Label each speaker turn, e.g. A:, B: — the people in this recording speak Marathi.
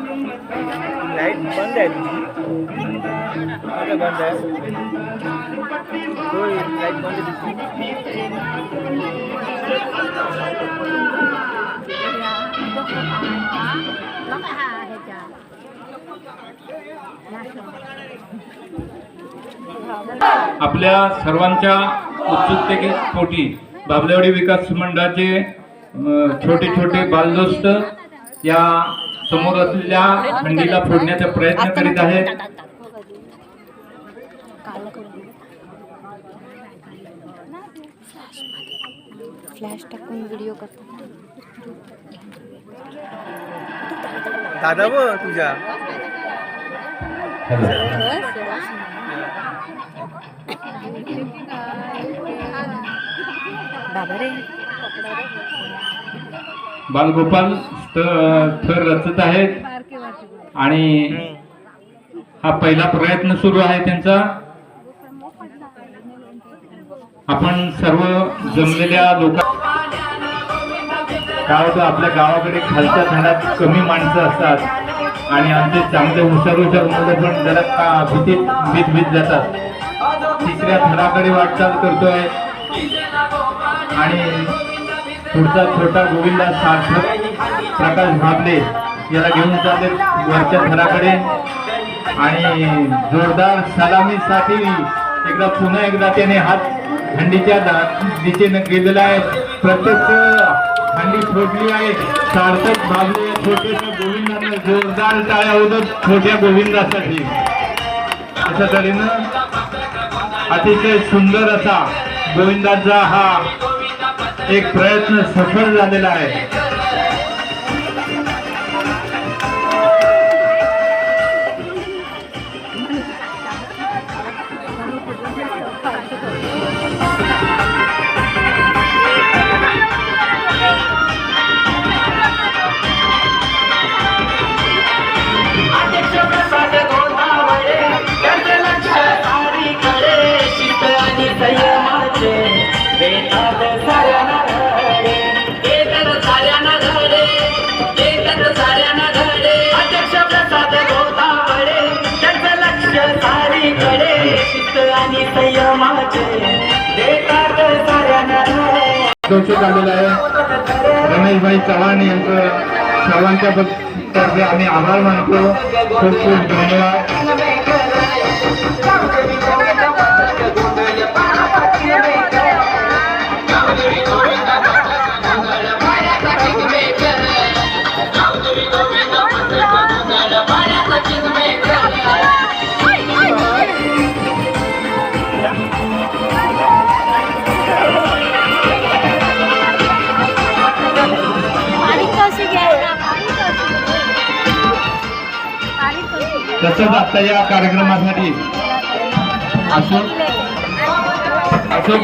A: लाइट बंद आहे. बंद बंद
B: आपल्या सर्वांच्या उत्सुकतेपोटी बाबलेवाडी विकास मंडळाचे छोटे छोटे बालदोस्त या समोर असलेल्या हंडीला फोडण्याचा प्रयत्न करीत आहेत
C: फ्लॅश टाकून व्हिडिओ करतो.
A: दादा व तुझ्या?
C: बाबा रे.
B: बालगोपाल थर रचत आहेत. आणि हा पहिला प्रयत्न सुरू आहे त्यांचा. आपण सर्व जमलेल्या लोक काय होतं आपल्या गावाकडे खालच्या धडात कमी माणसं असतात. आणि आमचे चांगले हुशार हुशार मुलं पण जरा भीतीत भीत भीत जातात. तिसऱ्या थराकडे वाटचाल करतोय. आणि पुढचा छोटा गोविंदा सार्थक प्रकाश भाबले याला घेऊन जाते वरच्या थराकडे. आणि जोरदार सलामीसाठी एकदा पुन्हा एकदा त्याने हात हंडीच्या दा- दिशेने गेलेला आहे. प्रत्यक्ष हंडी फोडली आहे. सार्थक भाबले छोट्याशा गोविंदाने जोरदार टाळ्या होत छोट्या गोविंदासाठी. अशा तऱ्हेनं अतिशय सुंदर असा गोविंदाचा हा एक प्रयत्न सफल झालेला आहे. दोषित आलेलं आहे. रमेशभाई चव्हाण यांचं सर्वांच्या तर्फे आम्ही आभार मानतो. खूप खूप धन्यवाद. तसंच आता या कार्यक्रमासाठी असो असो